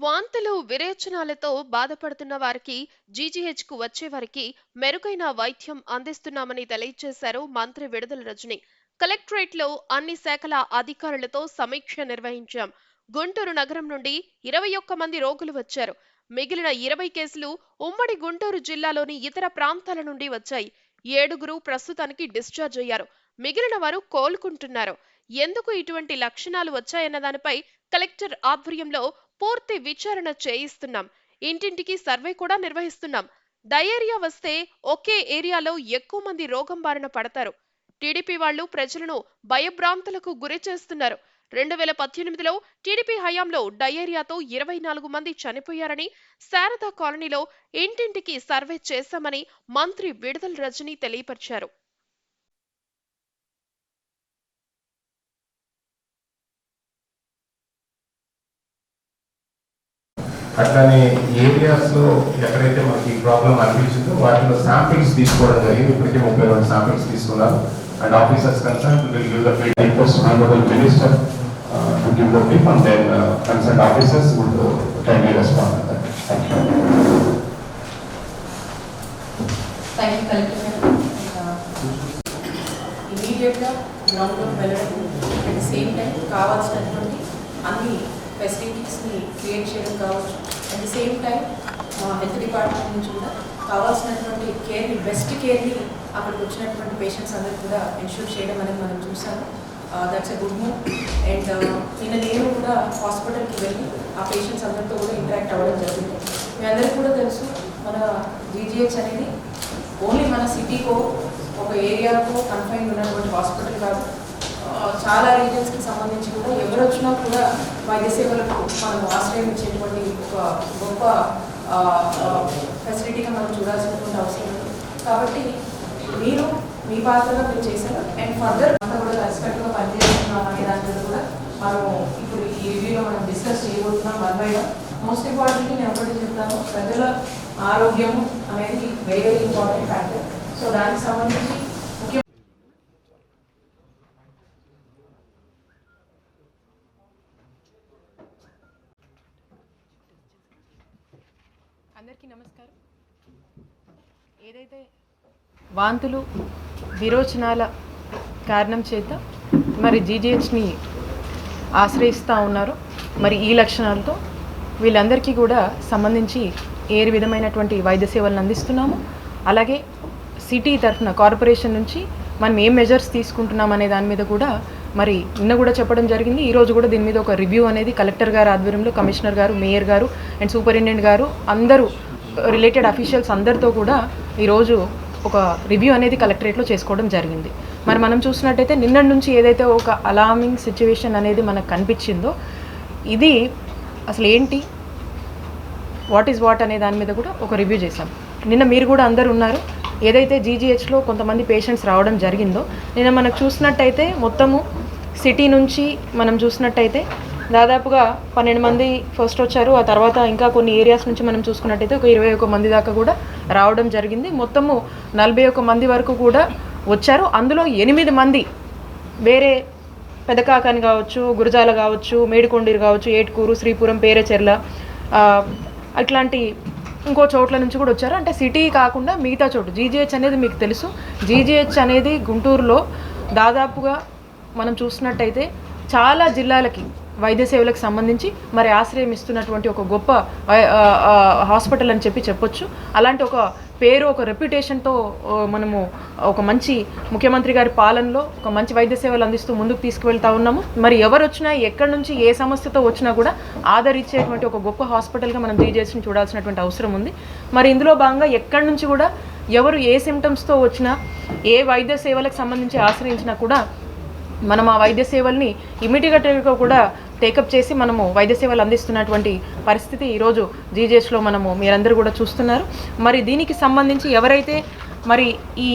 వాంతులు విరేచనాలతో బాధపడుతున్న వారికి జీజీహెచ్కు వచ్చే వారికి మెరుగైన వైద్యం అందిస్తున్నామని తెలియజేశారు మంత్రి విడుదల రజని. కలెక్టరేట్లో అన్ని శాఖల అధికారులతో సమీక్ష నిర్వహించాం. గుంటూరు నగరం నుండి ఇరవై ఒక్క మంది రోగులు వచ్చారు. మిగిలిన ఇరవై కేసులు ఉమ్మడి గుంటూరు జిల్లాలోని ఇతర ప్రాంతాల నుండి వచ్చాయి. ఏడుగురు ప్రస్తుతానికి డిశ్చార్జ్ అయ్యారు. మిగిలిన వారు కోలుకుంటున్నారు. ఎందుకు ఇటువంటి లక్షణాలు వచ్చాయన్న దానిపై కలెక్టర్ ఆధ్వర్యంలో పూర్తి విచారణ చేయిస్తున్నాం. ఇంటింటికి సర్వే కూడా నిర్వహిస్తున్నాం. డయేరియా వస్తే ఒకే ఏరియాలో ఎక్కువ మంది రోగం బారిన పడతారు. టీడీపీ వాళ్ళు ప్రజలను భయభ్రాంతులకు గురి చేస్తున్నారు. రెండు వేల పద్దెనిమిదిలో టీడీపీ హయాంలో డయేరియాతో ఇరవై నాలుగు మంది చనిపోయారని శారదా కాలనీలో ఇంటింటికి సర్వే చేశామని మంత్రి విడుదల రజని తెలియపరిచారు. అట్లానే ఏరియాస్లో ఎక్కడైతే మనకి ప్రాబ్లం అనిపించిందో వాటిలో శాంపిల్స్ తీసుకోవడం జరిగింది. ఇప్పటికే ముప్పై రెండు శాంపిల్స్ తీసుకున్నారు. And officers concern will give the request honourable minister to give the brief and then concern officers would timely respond thank you collector ఇమీడియట్గా వెళ్ళడం అట్ ద సేమ్ టైం కావాల్సినటువంటి అన్ని ఫెసిలిటీస్ని క్రియేట్ చేయడం కావచ్చు. అట్ ది సేమ్ టైం మా health department నుంచి కూడా కావాల్సినటువంటి కేర్ని బెస్ట్ కేర్ని అక్కడికి వచ్చినటువంటి పేషెంట్స్ అందరికి కూడా ఎన్ష్యూర్ చేయడం అనేది మనం చూసాము. That's a good move and నిన్న నేను కూడా హాస్పిటల్కి వెళ్ళి ఆ పేషెంట్స్ అందరితో కూడా ఇంటరాక్ట్ అవ్వడం జరిగింది. మీ అందరికీ కూడా తెలుసు మన జీజీహెచ్ అనేది ఓన్లీ మన సిటీకో ఒక ఏరియాకో కన్ఫైన్ ఉన్నటువంటి హాస్పిటల్ కాదు. చాలా రీజన్స్కి సంబంధించి కూడా ఎవరు వచ్చినా కూడా వైద్య సేవలకు మనం ఆశ్రయించేటువంటి ఒక గొప్ప ఫెసిలిటీగా మనం చూడాల్సినటువంటి అవసరం ఉంది. కాబట్టి మీరు మీ పాత్రగా మీరు చేశారు. అండ్ ఫర్దర్ అంతా కూడా రెస్పెక్ట్గా పనిచేస్తున్నాం అనే దాని మీద కూడా మనం ఇప్పుడు ఈ రివ్యూలో మనం డిస్కస్ చేయబోతున్నాం one by one. Most importantly నేను ఒకటి చెప్తాను ప్రజల ఆరోగ్యం అనేది very very important factor so దానికి సంబంధించి ముఖ్య అందరికీ నమస్కారం ఏదైతే వాంతులు విరోచనాల కారణం చేత మరి జీజీహెచ్ని ఆశ్రయిస్తూ ఉన్నారో. మరి ఈ లక్షణాలతో వీళ్ళందరికీ కూడా సంబంధించి ఏ విధమైనటువంటి వైద్య సేవలను అందిస్తున్నాము. అలాగే సిటీ తరఫున కార్పొరేషన్ నుంచి మనం ఏం మెజర్స్ తీసుకుంటున్నాం అనే దాని మీద కూడా మరి నిన్న కూడా చెప్పడం జరిగింది. ఈ రోజు కూడా దీని మీద ఒక రివ్యూ అనేది కలెక్టర్ గారు ఆధ్వర్యంలో కమిషనర్ గారు మేయర్ గారు అండ్ సూపరింటెండెంట్ గారు అందరూ రిలేటెడ్ అఫీషియల్స్ అందరితో కూడా ఈరోజు ఒక రివ్యూ అనేది కలెక్టరేట్లో చేసుకోవడం జరిగింది. మరి మనం చూసినట్టయితే నిన్నటి నుంచి ఏదైతే ఒక అలార్మింగ్ సిచ్యువేషన్ అనేది మనకు కనిపించిందో ఇది అసలు ఏంటి? వాట్ ఈజ్ వాట్ అనే దాని మీద కూడా ఒక రివ్యూ చేశాం. నిన్న మీరు కూడా అందరు ఉన్నారు. ఏదైతే జీజీహెచ్లో కొంతమంది పేషెంట్స్ రావడం జరిగిందో నిన్న మనకు చూసినట్టయితే మొత్తము సిటీ నుంచి మనం చూసినట్టయితే దాదాపుగా పన్నెండు మంది ఫస్ట్ వచ్చారు. ఆ తర్వాత ఇంకా కొన్ని ఏరియాస్ నుంచి మనం చూసుకున్నట్టయితే ఒక ఇరవై ఒక మంది దాకా కూడా రావడం జరిగింది. మొత్తము నలభై ఒక్క మంది వరకు కూడా వచ్చారు. అందులో ఎనిమిది మంది వేరే పెదకాకాని కావచ్చు గురజాల కావచ్చు మేడికొండీరు కావచ్చు ఏటుకూరు శ్రీపురం పేరేచెర్ల అట్లాంటి ఇంకో చోట్ల నుంచి కూడా వచ్చారు. అంటే సిటీ కాకుండా మిగతా చోటు. జీజీహెచ్ అనేది మీకు తెలుసు. జీజీహెచ్ అనేది గుంటూరులో దాదాపుగా మనం చూసినట్టయితే చాలా జిల్లాలకి వైద్య సేవలకు సంబంధించి మరి ఆశ్రయం ఇస్తున్నటువంటి ఒక గొప్ప వై- హాస్పిటల్ అని చెప్పి చెప్పొచ్చు. అలాంటి ఒక పేరు ఒక రెప్యుటేషన్తో మనము ఒక మంచి ముఖ్యమంత్రి గారి పాలనలో ఒక మంచి వైద్య సేవలు అందిస్తూ ముందుకు తీసుకువెళ్తా ఉన్నాము. మరి ఎవరు వచ్చినా ఎక్కడి నుంచి ఏ సమస్యతో వచ్చినా కూడా ఆదరించేటువంటి ఒక గొప్ప హాస్పిటల్గా మనం జీజేస్ని చూడాల్సినటువంటి అవసరం ఉంది. మరి ఇందులో భాగంగా ఎక్కడి నుంచి కూడా ఎవరు ఏ సిమ్టమ్స్తో వచ్చినా ఏ వైద్య సేవలకు సంబంధించి ఆశ్రయించినా కూడా మనం ఆ వైద్య సేవల్ని ఇమీడియట్గా కూడా టేకప్ చేసి మనము వైద్య సేవలు అందిస్తున్నటువంటి పరిస్థితి ఈరోజు జీజేస్లో మనము మీరందరూ కూడా చూస్తున్నారు. మరి దీనికి సంబంధించి ఎవరైతే మరి ఈ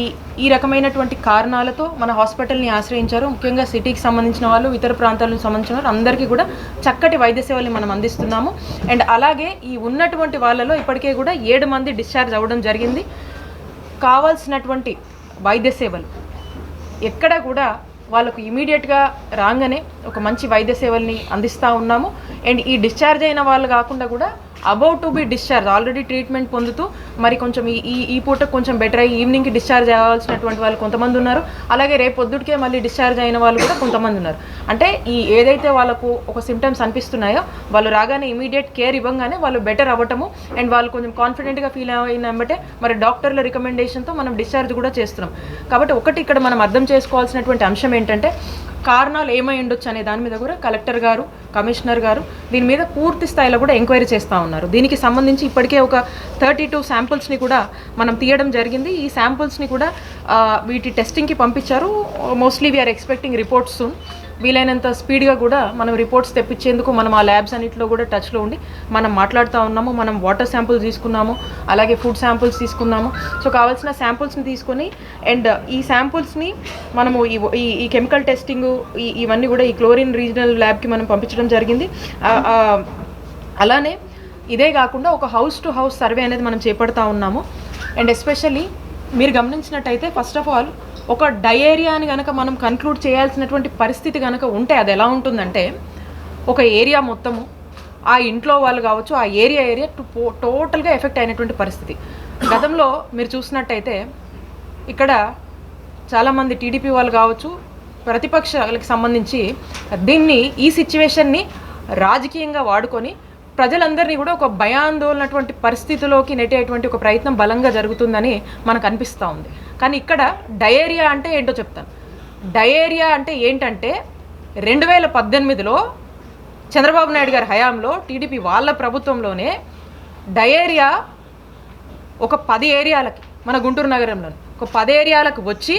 ఈ రకమైనటువంటి కారణాలతో మన హాస్పిటల్ని ఆశ్రయించారు ముఖ్యంగా సిటీకి సంబంధించిన వాళ్ళు ఇతర ప్రాంతాలకు సంబంధించిన వాళ్ళు అందరికీ కూడా చక్కటి వైద్య సేవల్ని మనం అందిస్తున్నాము. అండ్ అలాగే ఈ ఉన్నటువంటి వాళ్ళలో ఇప్పటికే కూడా ఏడు మంది డిశ్చార్జ్ అవ్వడం జరిగింది. కావాల్సినటువంటి వైద్య సేవలు ఎక్కడ కూడా వాళ్ళకు ఇమీడియట్గా రాగానే ఒక మంచి వైద్య సేవల్ని అందిస్తూ ఉన్నాము. అండ్ ఈ డిశ్చార్జ్ అయిన వాళ్ళు కాకుండా కూడా about to be discharge already treatment పొందుతూ మరి కొంచెం ఈ ఈ పూట కొంచెం బెటర్ అయ్యి ఈవినింగ్కి డిశ్చార్జ్ అవ్వాల్సినటువంటి వాళ్ళు కొంతమంది ఉన్నారు. అలాగే రేపు పొద్దుటికే మళ్ళీ డిశ్చార్జ్ అయిన వాళ్ళు కూడా కొంతమంది ఉన్నారు. అంటే ఈ ఏదైతే వాళ్ళకు ఒక సిమ్టమ్స్ అనిపిస్తున్నాయో వాళ్ళు రాగానే ఇమీడియట్ కేర్ ఇవ్వగానే వాళ్ళు బెటర్ అవ్వటము అండ్ వాళ్ళు కొంచెం కాన్ఫిడెంట్గా ఫీల్ అయినంబట్టే మరి డాక్టర్ల రికమెండేషన్తో మనం డిశ్చార్జ్ కూడా చేస్తున్నాం. కాబట్టి ఒకటి ఇక్కడ మనం అర్థం చేసుకోవాల్సినటువంటి అంశం ఏంటంటే కారణాలు ఏమై ఉండొచ్చు అనే దాని మీద కూడా కలెక్టర్ గారు కమిషనర్ గారు దీని మీద పూర్తి స్థాయిలో కూడా ఎంక్వైరీ చేస్తూ ఉన్నారు. దీనికి సంబంధించి ఇప్పటికే ఒక థర్టీ టూ శాంపుల్స్ని కూడా మనం తీయడం జరిగింది. ఈ శాంపుల్స్ని కూడా వీటి టెస్టింగ్కి పంపించారు. Mostly we're expecting reports soon. వీలైనంత స్పీడ్గా కూడా మనం రిపోర్ట్స్ తెప్పించేందుకు మనం ఆ ల్యాబ్స్ అన్నింటిలో కూడా టచ్లో ఉండి మనం మాట్లాడుతూ ఉన్నాము మనం వాటర్ శాంపుల్స్ తీసుకున్నాము అలాగే ఫుడ్ శాంపుల్స్ తీసుకున్నాము. సో కావాల్సిన శాంపుల్స్ని తీసుకొని అండ్ ఈ శాంపుల్స్ని మనము ఈ ఈ కెమికల్ టెస్టింగ్ ఇవన్నీ కూడా ఈ క్లోరిన్ రీజనల్ ల్యాబ్కి మనం పంపించడం జరిగింది. అలానే ఇదే కాకుండా ఒక హౌస్ టు హౌస్ సర్వే అనేది మనం చేపడతా ఉన్నాము. అండ్ ఎస్పెషల్లీ మీరు గమనించినట్టయితే ఫస్ట్ ఆఫ్ ఆల్ ఒక డయేరియాని కనుక మనం కన్క్లూడ్ చేయాల్సినటువంటి పరిస్థితి కనుక ఉంటే అది ఎలా ఉంటుందంటే ఒక ఏరియా మొత్తము ఆ ఇంట్లో వాళ్ళు కావచ్చు ఆ ఏరియా ఏరియా టోటల్గా ఎఫెక్ట్ అయినటువంటి పరిస్థితి. గతంలో మీరు చూసినట్టయితే ఇక్కడ చాలామంది టీడీపీ వాళ్ళు కావచ్చు ప్రతిపక్షాలకు సంబంధించి దీన్ని ఈ సిచ్యువేషన్ని రాజకీయంగా వాడుకొని ప్రజలందరినీ కూడా ఒక భయాందోళనటువంటి పరిస్థితిలోకి నెట్టేటువంటి ఒక ప్రయత్నం బలంగా జరుగుతుందని మనకు అనిపిస్తూ ఉంది. కానీ ఇక్కడ డయేరియా అంటే ఏంటో చెప్తాను. డయేరియా అంటే ఏంటంటే రెండు వేల పద్దెనిమిదిలో చంద్రబాబు నాయుడు గారి హయాంలో టీడీపీ వాళ్ళ ప్రభుత్వంలోనే డయేరియా ఒక పది ఏరియాలకి మన గుంటూరు నగరంలో ఒక పది ఏరియాలకు వచ్చి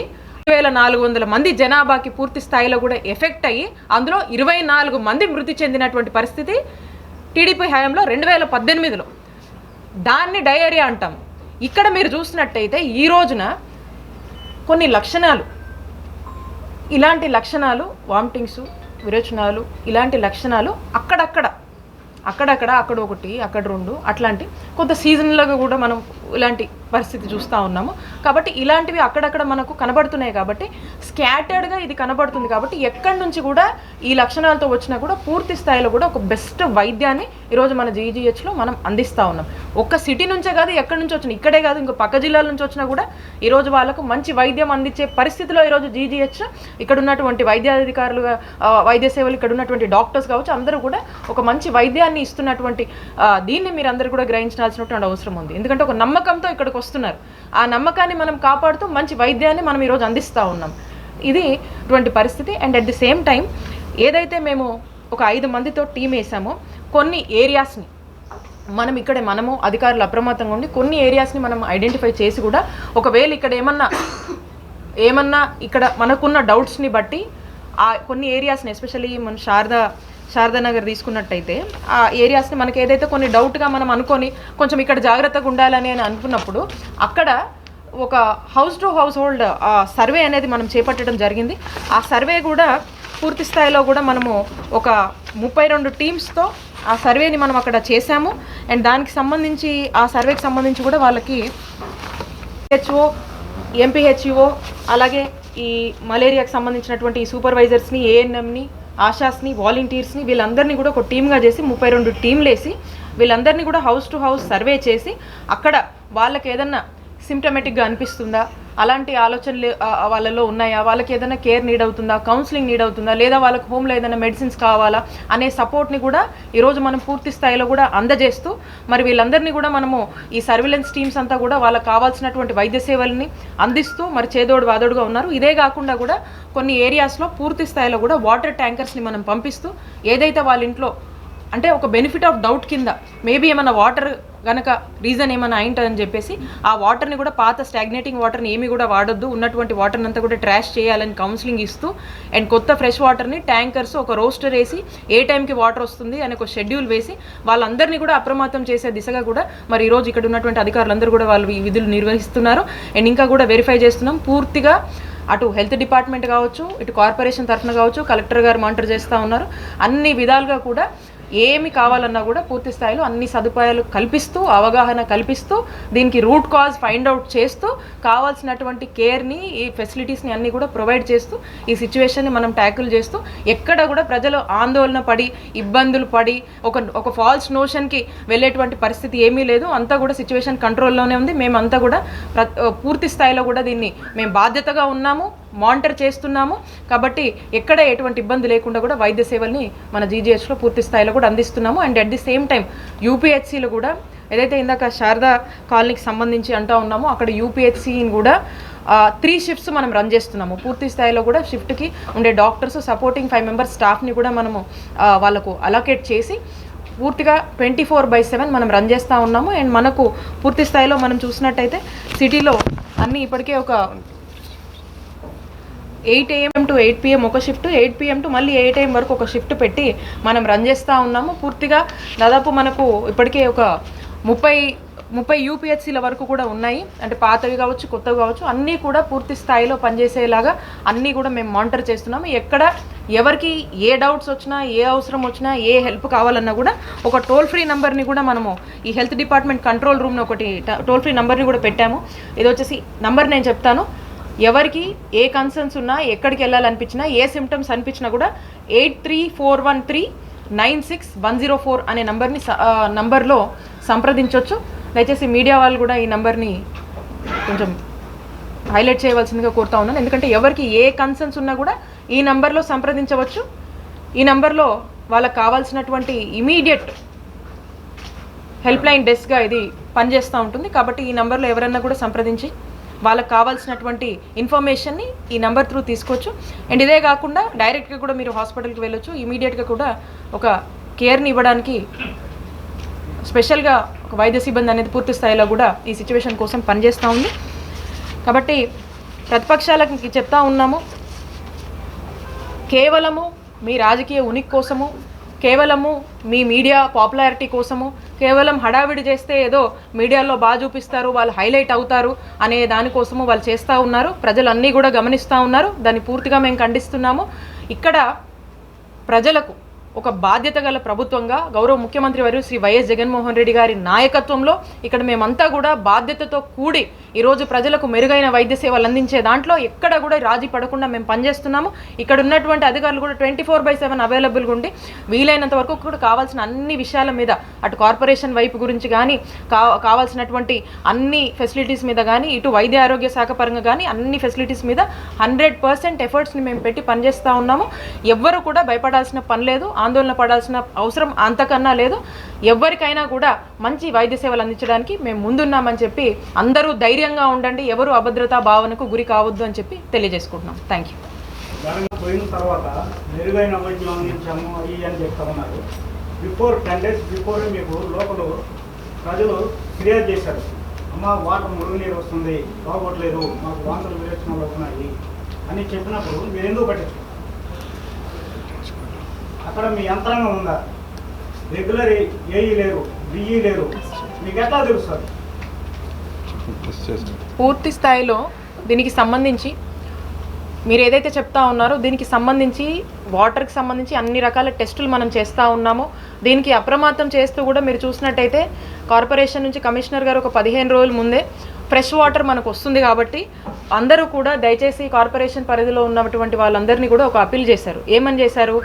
వేల నాలుగు వందల మంది జనాభాకి పూర్తి స్థాయిలో కూడా ఎఫెక్ట్ అయ్యి అందులో ఇరవై నాలుగు మంది మృతి చెందినటువంటి పరిస్థితి టీడీపీ హయాంలో రెండు వేల పద్దెనిమిదిలో. దాన్ని డయేరియా అంటాం. ఇక్కడ మీరు చూసినట్టయితే ఈ రోజున కొన్ని లక్షణాలు. ఇలాంటి లక్షణాలు వామిటింగ్స్ విరోచనాలు ఇలాంటి లక్షణాలు అక్కడక్కడ అక్కడక్కడ అక్కడ ఒకటి అక్కడ రెండు అట్లాంటి కొంత సీజన్లుగా కూడా మనం ఇలాంటి పరిస్థితి చూస్తూ ఉన్నాము. కాబట్టి ఇలాంటివి అక్కడక్కడ మనకు కనబడుతున్నాయి కాబట్టి స్కాటర్డ్గా ఇది కనబడుతుంది కాబట్టి ఎక్కడి నుంచి కూడా ఈ లక్షణాలతో వచ్చినా కూడా పూర్తి స్థాయిలో కూడా ఒక బెస్ట్ వైద్యాన్ని ఈరోజు మన జీజీహెచ్లో మనం అందిస్తూ ఉన్నాం. ఒక్క సిటీ నుంచే కాదు ఎక్కడి నుంచి వచ్చిన ఇక్కడే కాదు ఇంకో పక్క జిల్లాల నుంచి వచ్చినా కూడా ఈరోజు వాళ్ళకు మంచి వైద్యం అందించే పరిస్థితిలో ఈరోజు జీజీహెచ్ ఇక్కడ ఉన్నటువంటి వైద్యాధికారులుగా వైద్య సేవలు ఇక్కడ ఉన్నటువంటి డాక్టర్స్ కావచ్చు అందరూ కూడా ఒక మంచి వైద్యాన్ని ఇస్తున్నటువంటి దీన్ని మీరు అందరూ కూడా గ్రహించాల్సినటువంటి అవసరం ఉంది. ఎందుకంటే ఒక నమ్మకంతో ఇక్కడికి వస్తున్నారు. ఆ నమ్మకాన్ని మనం కాపాడుతూ మంచి వైద్యాన్ని మనం ఈరోజు అందిస్తూ ఉన్నాం. ఇది ఇటువంటి పరిస్థితి. And at the same time ఏదైతే మేము ఒక ఐదు మందితో టీం వేసామో కొన్ని ఏరియాస్ని మనం ఇక్కడ మనము అధికారులు అప్రమత్తంగా ఉండి కొన్ని ఏరియాస్ని మనం ఐడెంటిఫై చేసి కూడా ఒకవేళ ఇక్కడ ఏమన్నా ఏమన్నా ఇక్కడ మనకున్న డౌట్స్ని బట్టి ఆ కొన్ని ఏరియాస్ని ఎస్పెషల్లీ మన శారదా శారదానగర్ తీసుకున్నట్టయితే ఆ ఏరియాస్ని మనకి ఏదైతే కొన్ని డౌట్గా మనం అనుకొని కొంచెం ఇక్కడ జాగ్రత్తగా ఉండాలని అని అనుకున్నప్పుడు అక్కడ ఒక house to house hold survey అనేది మనం చేపట్టడం జరిగింది. ఆ సర్వే కూడా పూర్తి స్థాయిలో కూడా మనము ఒక ముప్పై రెండు టీమ్స్తో ఆ సర్వేని మనం అక్కడ చేశాము. అండ్ దానికి సంబంధించి ఆ సర్వేకి సంబంధించి కూడా వాళ్ళకి హెచ్ఓ ఎంపీహెచ్ఓ అలాగే ఈ మలేరియాకి సంబంధించినటువంటి సూపర్వైజర్స్ని ఏఎన్ఎంని ఆశాస్ని వాలంటీర్స్ని వీళ్ళందరినీ కూడా ఒక టీమ్గా చేసి ముప్పై రెండు టీంలు వేసి వీళ్ళందరినీ కూడా హౌస్ టు హౌస్ సర్వే చేసి అక్కడ వాళ్ళకి ఏదన్నా సిమ్టమేటిక్గా అనిపిస్తుందా? అలాంటి ఆలోచనలు వాళ్ళలో ఉన్నాయా? వాళ్ళకి ఏదైనా కేర్ నీడ్ అవుతుందా? కౌన్సిలింగ్ నీడ్ అవుతుందా? లేదా వాళ్ళకి హోమ్లో ఏదైనా మెడిసిన్స్ కావాలా? అనే సపోర్ట్ని కూడా ఈరోజు మనం పూర్తి స్థాయిలో కూడా అందజేస్తూ మరి వీళ్ళందరినీ కూడా మనము ఈ సర్విలెన్స్ టీమ్స్ అంతా కూడా వాళ్ళకి కావాల్సినటువంటి వైద్య సేవల్ని అందిస్తూ మరి చేదోడు వాదోడుగా ఉన్నారు. ఇదే కాకుండా కూడా కొన్ని ఏరియాస్లో పూర్తి స్థాయిలో కూడా వాటర్ ట్యాంకర్స్ని మనం పంపిస్తూ ఏదైతే వాళ్ళ ఇంట్లో అంటే ఒక బెనిఫిట్ ఆఫ్ డౌట్ కింద మేబీ ఏమైనా వాటర్ గనక రీజన్ ఏమైనా అయింటుందని చెప్పేసి ఆ వాటర్ని కూడా పాత స్టాగ్నేటింగ్ వాటర్ని ఏమి కూడా వాడొద్దు. ఉన్నటువంటి వాటర్ని అంతా కూడా ట్రాష్ చేయాలని కౌన్సిలింగ్ ఇస్తూ అండ్ కొత్త ఫ్రెష్ వాటర్ని ట్యాంకర్స్ ఒక రోస్టర్ వేసి ఏ టైంకి వాటర్ వస్తుంది అని ఒక షెడ్యూల్ వేసి వాళ్ళందరినీ కూడా అప్రమత్తం చేసే దిశగా కూడా మరి ఈరోజు ఇక్కడ ఉన్నటువంటి అధికారులందరూ కూడా వాళ్ళు ఈ విధులు నిర్వహిస్తున్నారు. అండ్ ఇంకా కూడా వెరిఫై చేస్తున్నాం. పూర్తిగా అటు హెల్త్ డిపార్ట్మెంట్ కావచ్చు ఇటు కార్పొరేషన్ తరఫున కావచ్చు కలెక్టర్ గారు మానిటర్ చేస్తూ ఉన్నారు. అన్ని విధాలుగా కూడా ఏమి కావాలన్నా కూడా పూర్తి స్థాయిలో అన్ని సదుపాయాలు కల్పిస్తూ అవగాహన కల్పిస్తూ దీనికి రూట్ కాజ్ ఫైండ్ అవుట్ చేస్తూ కావాల్సినటువంటి కేర్ని ఈ ఫెసిలిటీస్ని అన్నీ కూడా ప్రొవైడ్ చేస్తూ ఈ సిచ్యువేషన్ని మనం ట్యాకిల్ చేస్తూ ఎక్కడ కూడా ప్రజలు ఆందోళన పడి ఇబ్బందులు పడి ఒక ఒక ఫాల్స్ నోషన్కి వెళ్ళేటువంటి పరిస్థితి ఏమీ లేదు. అంతా కూడా సిచ్యువేషన్ కంట్రోల్లోనే ఉంది. మేమంతా కూడా ప్ర పూర్తి స్థాయిలో కూడా దీన్ని మేము బాధ్యతగా ఉన్నాము. మానిటర్ చేస్తున్నాము. కాబట్టి ఎక్కడ ఎటువంటి ఇబ్బంది లేకుండా కూడా వైద్య సేవల్ని మన జీజీహెచ్లో పూర్తి స్థాయిలో కూడా అందిస్తున్నాము. And at the same time యూపీహెచ్సిలో కూడా ఏదైతే ఇందాక శారదా కాలనీకి సంబంధించి అంటూ ఉన్నామో అక్కడ యూపీహెచ్సిని కూడా త్రీ షిఫ్ట్స్ మనం రన్ చేస్తున్నాము. పూర్తి స్థాయిలో కూడా షిఫ్ట్కి ఉండే డాక్టర్స్ సపోర్టింగ్ ఫైవ్ మెంబర్స్ స్టాఫ్ని కూడా మనము వాళ్ళకు అలొకేట్ చేసి పూర్తిగా ట్వంటీ ఫోర్ బై సెవెన్ మనం రన్ చేస్తూ ఉన్నాము. అండ్ మనకు పూర్తి స్థాయిలో మనం చూసినట్టయితే సిటీలో అన్నీ ఇప్పటికే ఒక eight AM to eight PM ఒక షిఫ్ట్ ఎయిట్ పిఎం టు మళ్ళీ ఎయిట్ ఏఎం వరకు ఒక షిఫ్ట్ పెట్టి మనం రన్ చేస్తూ ఉన్నాము. పూర్తిగా దాదాపు మనకు ఇప్పటికే ఒక ముప్పై ముప్పై యూపీహెచ్సీల వరకు కూడా ఉన్నాయి. అంటే పాతవి కావచ్చు కొత్తవి కావచ్చు అన్నీ కూడా పూర్తి స్థాయిలో పనిచేసేలాగా అన్నీ కూడా మేము మానిటర్ చేస్తున్నాము. ఎక్కడ ఎవరికి ఏ డౌట్స్ వచ్చినా ఏ అవసరం వచ్చినా ఏ హెల్ప్ కావాలన్నా కూడా ఒక టోల్ ఫ్రీ నెంబర్ని కూడా మనము ఈ హెల్త్ డిపార్ట్మెంట్ కంట్రోల్ రూమ్ని ఒకటి టోల్ ఫ్రీ నెంబర్ని కూడా పెట్టాము. ఇది వచ్చేసి నంబర్ నేను చెప్తాను. ఎవరికి ఏ కన్సర్న్స్ ఉన్నా ఎక్కడికి వెళ్ళాలనిపించినా ఏ సిమ్టమ్స్ అనిపించినా కూడా eight three four one three nine six one zero four అనే నంబర్ని నంబర్లో సంప్రదించవచ్చు దయచేసి మీడియా వాళ్ళు కూడా ఈ నంబర్ని కొంచెం హైలైట్ చేయవలసిందిగా కోరుతా ఉన్నాను. ఎందుకంటే ఎవరికి ఏ కన్సర్న్స్ ఉన్నా కూడా ఈ నంబర్లో సంప్రదించవచ్చు. ఈ నంబర్లో వాళ్ళకి కావాల్సినటువంటి ఇమీడియట్ హెల్ప్ లైన్ డెస్క్గా ఇది పనిచేస్తూ ఉంటుంది. కాబట్టి ఈ నెంబర్లో ఎవరన్నా కూడా సంప్రదించి వాళ్ళకి కావాల్సినటువంటి ఇన్ఫర్మేషన్ని ఈ నెంబర్ త్రూ తీసుకోవచ్చు. అండ్ ఇదే కాకుండా డైరెక్ట్గా కూడా మీరు హాస్పిటల్కి వెళ్ళొచ్చు. ఇమీడియట్గా కూడా ఒక కేర్ని ఇవ్వడానికి స్పెషల్గా ఒక వైద్య సిబ్బంది అనేది పూర్తి స్థాయిలో కూడా ఈ సిచ్యువేషన్ కోసం పనిచేస్తూ ఉంది. కాబట్టి ప్రతిపక్షాలకి చెప్తా ఉన్నాము. కేవలము మీ రాజకీయ ఉనికి కోసము కేవలము మీ మీడియా పాపులారిటీ కోసము కేవలం హడావిడి చేస్తే ఏదో మీడియాలో బాగా చూపిస్తారు వాళ్ళు హైలైట్ అవుతారు అనే దానికోసము వాళ్ళు చేస్తూ ఉన్నారు. ప్రజలు అన్నీ కూడా గమనిస్తూ ఉన్నారు. దాన్ని పూర్తిగా మేము ఖండిస్తున్నాము. ఇక్కడ ప్రజలకు ఒక బాధ్యత గల ప్రభుత్వంగా గౌరవ ముఖ్యమంత్రి వారు శ్రీ వైఎస్ జగన్మోహన్ రెడ్డి గారి నాయకత్వంలో ఇక్కడ మేమంతా కూడా బాధ్యతతో కూడి ఈరోజు ప్రజలకు మెరుగైన వైద్య సేవలు అందించే దాంట్లో ఎక్కడ కూడా రాజీ పడకుండా మేము పనిచేస్తున్నాము. ఇక్కడ ఉన్నటువంటి అధికారులు కూడా ట్వంటీ ఫోర్ బై సెవెన్ అవైలబుల్గా ఉండి వీలైనంత వరకు కూడా కావాల్సిన అన్ని విషయాల మీద అటు కార్పొరేషన్ వైపు గురించి కానీ కా కావాల్సినటువంటి అన్ని ఫెసిలిటీస్ మీద కానీ ఇటు వైద్య ఆరోగ్య శాఖ పరంగా కానీ అన్ని ఫెసిలిటీస్ మీద హండ్రెడ్ పర్సెంట్ ఎఫర్ట్స్ని మేము పెట్టి పనిచేస్తూ ఉన్నాము. ఎవ్వరు కూడా భయపడాల్సిన పని లేదు. ఆందోళన పడాల్సిన అవసరం అంతకన్నా లేదు. ఎవరికైనా కూడా మంచి వైద్య సేవలు అందించడానికి మేము ముందున్నామని చెప్పి అందరూ ధైర్యంగా ఉండండి. ఎవరు అభద్రతా భావనకు గురి కావద్దు అని చెప్పి తెలియజేసుకుంటున్నాం. థ్యాంక్ యూ పోయిన తర్వాత మెరుగైన వైద్యం అందించాము అయ్యి అని చెప్తా ఉన్నారు. బిఫోర్ టెన్ డేస్ బిఫోర్ మీకు లోపల ప్రజలు ఫిర్యాదు చేశారు. అమ్మ వాటర్ మురుగునీరు వస్తుంది బాగోట్లేదు మాకు వాంతులు విరేచనలు అవుతున్నాయి అని చెప్పినప్పుడు మీరు ఎందుకు పట్టించుకోండి అక్కడ మీ యంత్రాంగం ఉందా? రెగ్యులర్ ఏఈ లేరు బిఈ లేరు. మీకు ఎట్లా తెలుస్తుంది? పూర్తి స్థాయిలో దీనికి సంబంధించి మీరు ఏదైతే చెప్తా ఉన్నారో దీనికి సంబంధించి వాటర్కి సంబంధించి అన్ని రకాల టెస్టులు మనం చేస్తూ ఉన్నాము. దీనికి అప్రమత్తం చేస్తూ కూడా మీరు చూసినట్టయితే కార్పొరేషన్ నుంచి కమిషనర్ గారు ఒక పదిహేను రోజుల ముందే ఫ్రెష్ వాటర్ మనకు వస్తుంది కాబట్టి అందరూ కూడా దయచేసి కార్పొరేషన్ పరిధిలో ఉన్నటువంటి వాళ్ళందరినీ కూడా ఒక అప్పీల్ చేశారు. ఏమని చేశారు?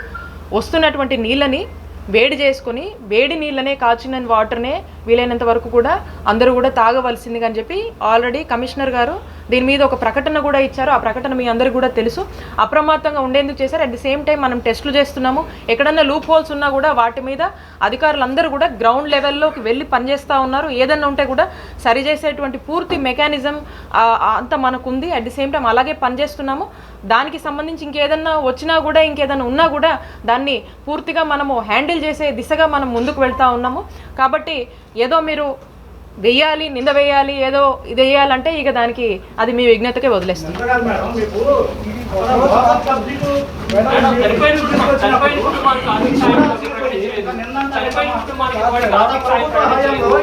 వస్తున్నటువంటి నీళ్ళని వేడి చేసుకొని వేడి నీళ్ళనే కాచిన వాటర్నే వీలైనంత వరకు కూడా అందరూ కూడా తాగవలసిందిగా అని చెప్పి ఆల్రెడీ కమిషనర్ గారు దీని మీద ఒక ప్రకటన కూడా ఇచ్చారు. ఆ ప్రకటన మీ అందరికీ కూడా తెలుసు. అప్రమత్తంగా ఉండేందుకు చేశారు. అట్ ది సేమ్ టైం మనం టెస్టులు చేస్తున్నాము. ఎక్కడన్నా లూప్ హోల్స్ ఉన్నా కూడా వాటి మీద అధికారులందరూ కూడా గ్రౌండ్ లెవెల్లోకి వెళ్ళి పనిచేస్తూ ఉన్నారు. ఏదన్నా ఉంటే కూడా సరిచేసేటువంటి పూర్తి మెకానిజం అంత మనకుంది. అట్ ది సేమ్ టైం అలాగే పనిచేస్తున్నాము. దానికి సంబంధించి ఇంకేదన్నా వచ్చినా కూడా ఇంకేదన్నా ఉన్నా కూడా దాన్ని పూర్తిగా మనము హ్యాండిల్ చేసే దిశగా మనం ముందుకు వెళ్తా ఉన్నాము. కాబట్టి ఏదో మీరు వెయ్యాలి నింద వేయాలి ఏదో ఇది వేయాలంటే ఇక దానికి అది మీ విజ్ఞతకే వదిలేస్తుంది.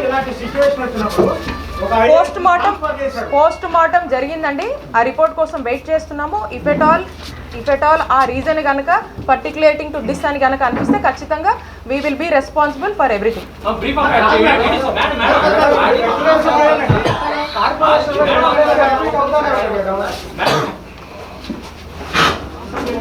ఇలాంటి సిచ్యువేషన్ వచ్చినప్పుడు పోస్ట్ మార్టం. పోస్ట్ మార్టం జరిగిందండి. ఆ రిపోర్ట్ కోసం వెయిట్ చేస్తున్నాము. If at all if at all ఆ రీజన్ కనుక పర్టికులేటింగ్ టు దిస్ అని కనుక అనిపిస్తే ఖచ్చితంగా we will be responsible for everything corporation